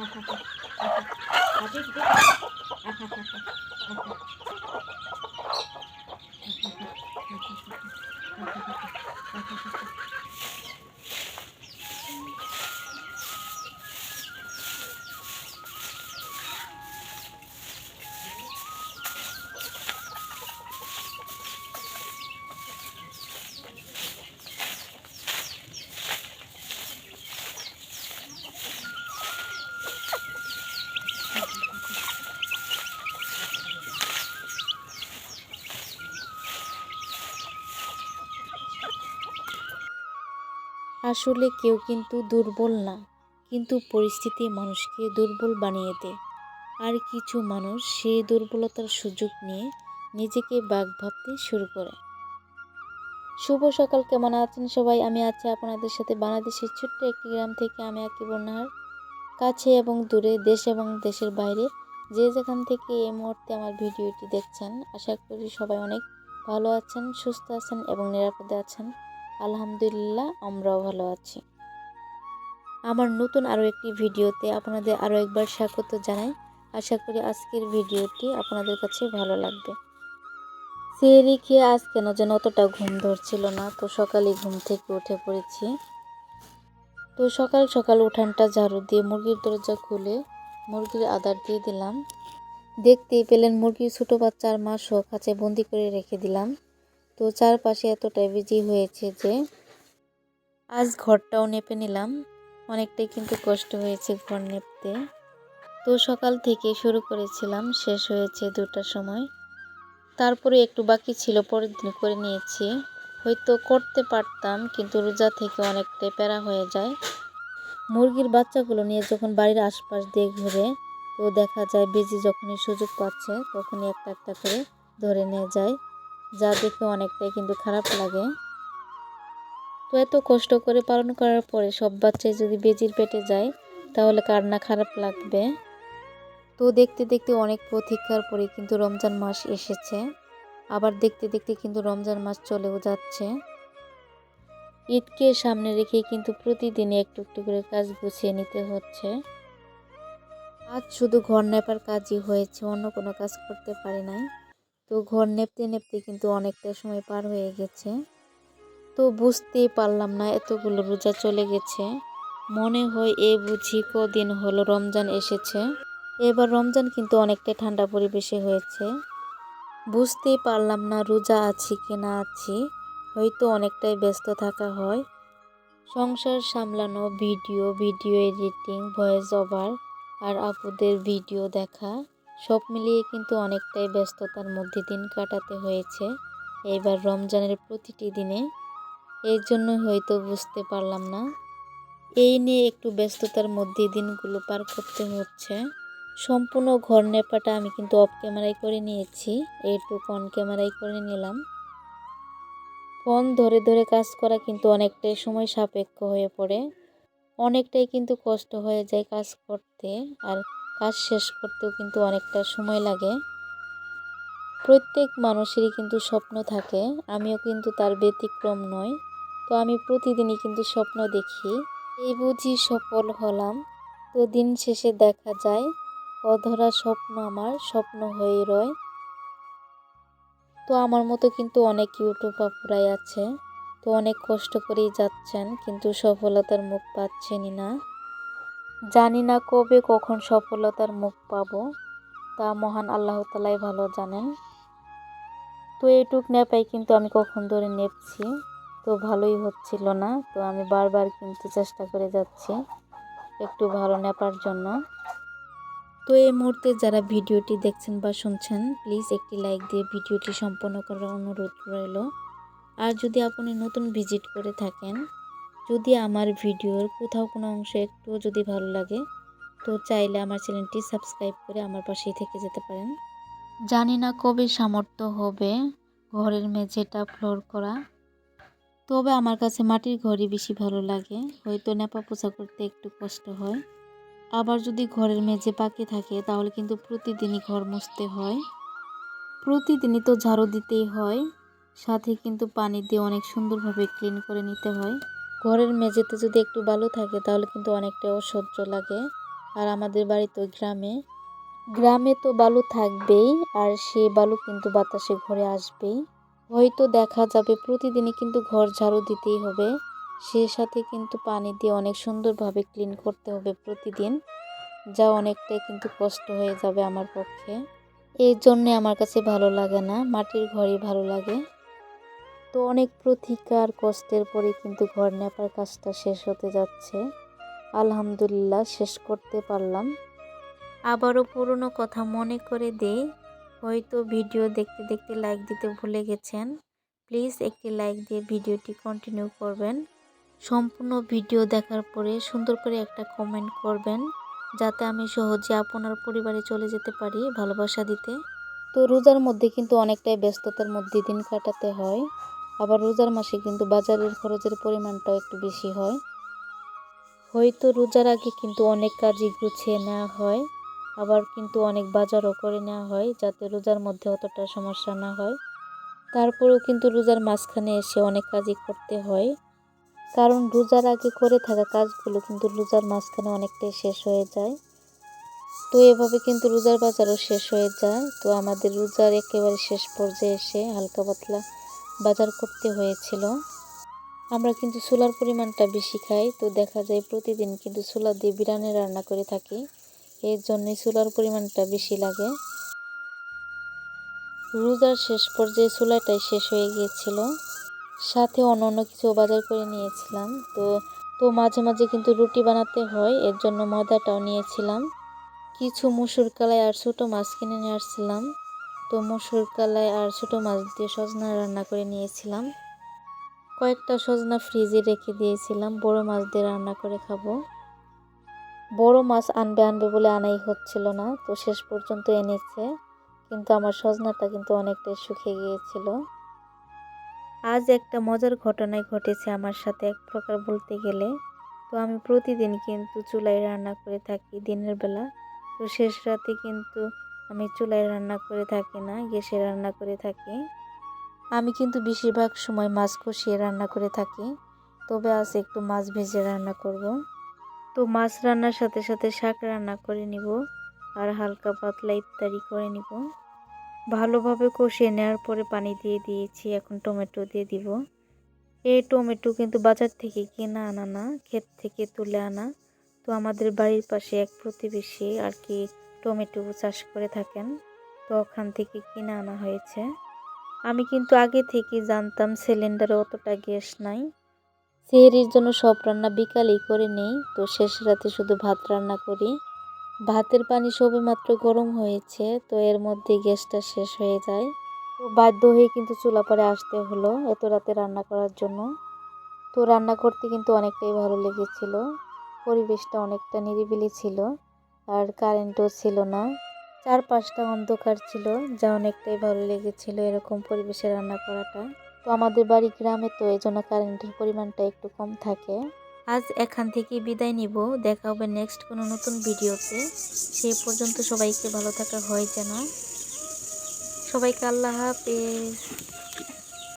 Ha ha ha. আসলে কেউ কিন্তু দুর্বল না, কিন্তু পরিস্থিতি মানুষকে দুর্বল বানিয়ে দেয়। আর কিছু মানুষ সেই দুর্বলতার সুযোগ নিয়ে নিজেকে বাঘ ভাবতে শুরু করে। শুভ সকাল, কেমন আছেন সবাই? আমি আছি আপনাদের সাথে বাংলাদেশের ছোট্ট একটি গ্রাম থেকে আমি আঁকি বন্যার কাছে এবং দূরে দেশ এবং দেশের বাইরে যে যেখান থেকে এই মুহূর্তে আমার ভিডিওটি দেখছেন, আশা করি সবাই অনেক ভালো আছেন, সুস্থ আছেন এবং নিরাপদে আছেন। আলহামদুলিল্লাহ, আমরাও ভালো আছি। আমার নতুন আরও একটি ভিডিওতে আপনাদের আরও একবার স্বাগত জানাই। আশা করি আজকের ভিডিওটি আপনাদের কাছে ভালো লাগবে। সেহরি খেয়ে আজ কেন যেন অতটা ঘুম ধরছিল না, তো সকালে ঘুম থেকে উঠে পড়েছি। তো সকাল সকাল উঠানটা ঝাড়ু দিয়ে মুরগির দরজা খুলে মুরগির আদার দিয়ে দিলাম। দেখতেই পেলেন মুরগির ছোটো বাচ্চার মা শো কাছে বন্দি করে রেখে দিলাম। তো চারপাশে এতটাই বিজি হয়েছে যে আজ ঘরটাও নেপে নিলাম। অনেকটাই কিন্তু কষ্ট হয়েছে ঘর নেপতে। তো সকাল থেকে শুরু করেছিলাম, শেষ হয়েছে দুটার সময়। তারপরে একটু বাকি ছিল, পরের দিন করে নিয়েছি। হয়তো করতে পারতাম, কিন্তু রোজা থেকে অনেকটাই প্যারা হয়ে যায়। মুরগির বাচ্চাগুলো নিয়ে যখন বাড়ির আশপাশ দিয়ে ঘুরে, তো দেখা যায় বেজি যখনই সুযোগ পাচ্ছে, তখনই একটা একটা করে ধরে নিয়ে যায়। যা দেখে অনেকটাই কিন্তু খারাপ লাগে। তো এত কষ্ট করে পালন করার পরে সব বাচ্চাই যদি বেজির পেটে যায়, তাহলে কার না খারাপ লাগবে? তো দেখতে দেখতে অনেক প্রতীক্ষার পরে কিন্তু রমজান মাস এসেছে। আবার দেখতে দেখতে কিন্তু রমজান মাস চলেও যাচ্ছে। ঈদকে সামনে রেখে কিন্তু প্রতিদিনই একটু একটু করে কাজ গুছিয়ে নিতে হচ্ছে। আজ শুধু ঘর নেপার কাজই হয়েছে, অন্য কোনো কাজ করতে পারি নাই। তো ঘর নেপতে নেপতে কিন্তু অনেকটা সময় পার হয়ে গেছে। তো বুঝতেই পারলাম না এতগুলো রোজা চলে গেছে। মনে হয় এ বুঝি কদিন হলো রমজান এসেছে। এবার রমজান কিন্তু অনেকটাই ঠান্ডা পরিবেশে হয়েছে। বুঝতেই পারলাম না রোজা আছি কি না আছি। হয়তো অনেকটাই ব্যস্ত থাকা হয়। সংসার সামলানো, video video editing, voice over আর আপুদের ভিডিও দেখা। সব মিলিয়ে কিন্তু অনেকটাই ব্যস্ততার মধ্যে দিন কাটাতে হয়েছে। এবার রমজানের প্রতিটি দিনে এর জন্য হয়তো বুঝতে পারলাম না। এই নিয়ে একটু ব্যস্ততার মধ্যে দিনগুলো পার করতে হচ্ছে। সম্পূর্ণ ঘর নেপাটা আমি কিন্তু অফ ক্যামেরায় করে নিয়েছি। এইটুকু অন ক্যামেরায় করে নিলাম। ফোন ধরে ধরে কাজ করা কিন্তু অনেকটাই সময় সাপেক্ষ হয়ে পড়ে। অনেকটাই কিন্তু কষ্ট হয়ে যায় কাজ করতে। আর কাজ শেষ করতেও কিন্তু অনেকটা সময় লাগে। প্রত্যেক মানুষেরই কিন্তু স্বপ্ন থাকে, আমিও কিন্তু তার ব্যতিক্রম নয় তো আমি প্রতিদিনই কিন্তু স্বপ্ন দেখি, এই বুঝি সফল হলাম। তো দিন শেষে দেখা যায়, অধরা স্বপ্ন আমার, স্বপ্ন হয়ে রয়। তো আমার মতো কিন্তু অনেক ইউটিউব আপুরাই আছে। তো অনেক কষ্ট করেই যাচ্ছেন, কিন্তু সফলতার মুখ পাচ্ছেনই না। জানি না কবে কখন সফলতার মুখ পাবো, তা মহান আল্লাহ তালাই ভালো জানেন। তো এইটুক নেপাই কিন্তু আমি কখন ধরে নেপছি, তো ভালোই হচ্ছিল না, তো আমি বারবার কিন্তু চেষ্টা করে যাচ্ছি একটু ভালো নেপার জন্য। তো এই মুহূর্তে যারা ভিডিওটি দেখছেন বা শুনছেন, প্লিজ একটি লাইক দিয়ে ভিডিওটি সম্পন্ন করার অনুরোধ রইল। আর যদি আপনি নতুন ভিজিট করে থাকেন যদি আমার ভিডিওর কোথাও কোনো অংশ একটু যদি ভালো লাগে, তো চাইলে আমার চ্যানেলটি সাবস্ক্রাইব করে আমার পাশেই থেকে যেতে পারেন। জানি না কবে সামর্থ্য হবে ঘরের মেঝেটা ফ্লোর করা, তবে আমার কাছে মাটির ঘরই বেশি ভালো লাগে, হয়তো নেপা পোছা করতে একটু কষ্ট হয়। আবার যদি ঘরের মেঝে পাকি থাকে, তাহলে কিন্তু প্রতিদিনই ঘর মুছতে হয়। প্রতিদিনই তো ঝাড়ু দিতেই হয়, সাথে কিন্তু পানি দিয়ে অনেক সুন্দরভাবে ক্লিন করে নিতে হয়। ঘরের মেঝেতে যদি একটু বালু থাকে, তাহলে কিন্তু অনেকটা অসহ্য লাগে। আর আমাদের বাড়ি তো গ্রামে গ্রামে তো বালু থাকবেই, আর সেই বালু কিন্তু বাতাসে ঘরে আসবেই। হয়তো দেখা যাবে, প্রতিদিনই কিন্তু ঘর ঝাড়ু দিতেই হবে। সেই সাথে কিন্তু পানি দিয়ে অনেক সুন্দরভাবে ক্লিন করতে হবে প্রতিদিন, যা অনেকটাই কিন্তু কষ্ট হয়ে যাবে আমার পক্ষে। এই জন্যে আমার কাছে ভালো লাগে না, মাটির ঘরই ভালো লাগে। তো অনেক প্রতিকার কষ্টের পরে কিন্তু ঘর নেপার কাজটা শেষ হতে যাচ্ছে। আলহামদুলিল্লাহ, শেষ করতে পারলাম। আবারও পুরনো কথা মনে করে দেই হয়তো ভিডিও দেখতে দেখতে লাইক দিতে ভুলে গেছেন। প্লিজ একটি লাইক দিয়ে ভিডিওটি কন্টিনিউ করবেন। সম্পূর্ণ ভিডিও দেখার পরে সুন্দর করে একটা কমেন্ট করবেন, যাতে আমি সহজে আপনার পরিবারে চলে যেতে পারি ভালোবাসা দিতে। তো রোজার মধ্যে কিন্তু অনেকটাই ব্যস্ততার মধ্যে দিন কাটাতে হয়। আবার রোজার মাসে কিন্তু বাজারের খরচের পরিমাণটাও একটু বেশি হয়। হয়তো রোজার আগে কিন্তু অনেক কাজই গুছিয়ে নেওয়া হয়, আবার কিন্তু অনেক বাজারও করে নেওয়া হয় যাতে রোজার মধ্যে অতটা সমস্যা না হয়। তারপরেও কিন্তু রোজার মাঝখানে এসে অনেক কাজই করতে হয়। কারণ রোজার আগে করে থাকা কাজগুলো কিন্তু রোজার মাঝখানে অনেকটাই শেষ হয়ে যায়। তো এভাবে কিন্তু রোজার বাজারও শেষ হয়ে যায়। তো আমাদের রোজার একেবারে শেষ পর্যায়ে এসে হালকা পাতলা বাজার করতে হয়েছিল। আমরা কিন্তু চুলার পরিমাণটা বেশি খাই, তো দেখা যায় প্রতিদিন কিন্তু চুলা দিয়ে বিরিয়ানি রান্না করে থাকি। এর জন্যই চুলার পরিমাণটা বেশি লাগে। রোজার শেষ পর্যায়ে চুলাটাই শেষ হয়ে গিয়েছিল। সাথে অন্য অন্য কিছু বাজার করে নিয়েছিলাম, তো তো মাঝে মাঝে কিন্তু রুটি বানাতে হয়, এর জন্য ময়দাটাও নিয়েছিলাম। কিছু মুসুর কালাই আর ছোটো মাছ কিনে নিয়ে আসছিলাম। তো মুসুর কালাই আর ছোটো মাছ দিয়ে সজনা রান্না করে নিয়েছিলাম। কয়েকটা সজনা ফ্রিজে রেখে দিয়েছিলাম, বড় মাছ দিয়ে রান্না করে খাব। বড় মাছ আনবে আনবে বলে আনাই হচ্ছিল না, তো শেষ পর্যন্ত এনেছে, কিন্তু আমার সজনাটা কিন্তু অনেকটাই শুকিয়ে গিয়েছিল। আজ একটা মজার ঘটনাই ঘটেছে আমার সাথে এক প্রকার বলতে গেলে। তো আমি প্রতিদিন কিন্তু চুলায় রান্না করে থাকি দিনের বেলা, তো শেষ রাতে কিন্তু আমি চুলায় রান্না করে থাকি না, গ্যাসে রান্না করে থাকি। আমি কিন্তু বেশিরভাগ সময় মাছ কষিয়ে রান্না করে থাকি। তবে আজ একটু মাছ ভেজে রান্না করব। তো মাছ রান্নার সাথে সাথে শাক রান্না করে নিব আর হালকা পাতলা ইফতারি করে নিব। ভালোভাবে কষিয়ে নেওয়ার পরে পানি দিয়ে দিয়েছি, এখন টমেটো দিয়ে দিব। এই টমেটো কিন্তু বাজার থেকে কিনে আনা না, ক্ষেত থেকে তুলে আনা। তো আমাদের বাড়ির পাশে এক প্রতিবেশী আর কি টমেটো চাষ করে থাকেন, তো ওখান থেকে কিনে আনা হয়েছে। আমি কিন্তু আগে থেকে জানতাম সিলিন্ডারে অতটা গ্যাস নাই। সেহরির জন্য সব রান্না বিকালেই করে নেই, তো শেষ রাতে শুধু ভাত রান্না করি। ভাতের পানি সবেমাত্র গরম হয়েছে, তো এর মধ্যে গ্যাসটা শেষ হয়ে যায়। তো বাধ্য হয়ে কিন্তু চুলা পরে আসতে হলো এত রাতে রান্না করার জন্য। তো রান্না করতে কিন্তু অনেকটাই ভালো লেগেছিল। পরিবেশটা অনেকটা নিরিবিলি ছিল। আর কারেন্টও ছিল না। চারপাশটা অন্ধকার ছিল, যা অনেকটাই ভালো লেগেছিল এরকম পরিবেশে রান্না করাটা। তো আমাদের বাড়ি গ্রামে তো এই জন্য কারেন্টের পরিমাণটা একটু কম থাকে। আজ এখান থেকে বিদায় নিব। দেখা হবে নেক্সট কোনো নতুন ভিডিওতে। সেই পর্যন্ত সবাইকে ভালো থাকা হয় যেন। সবাইকে আল্লাহ হাফেজ।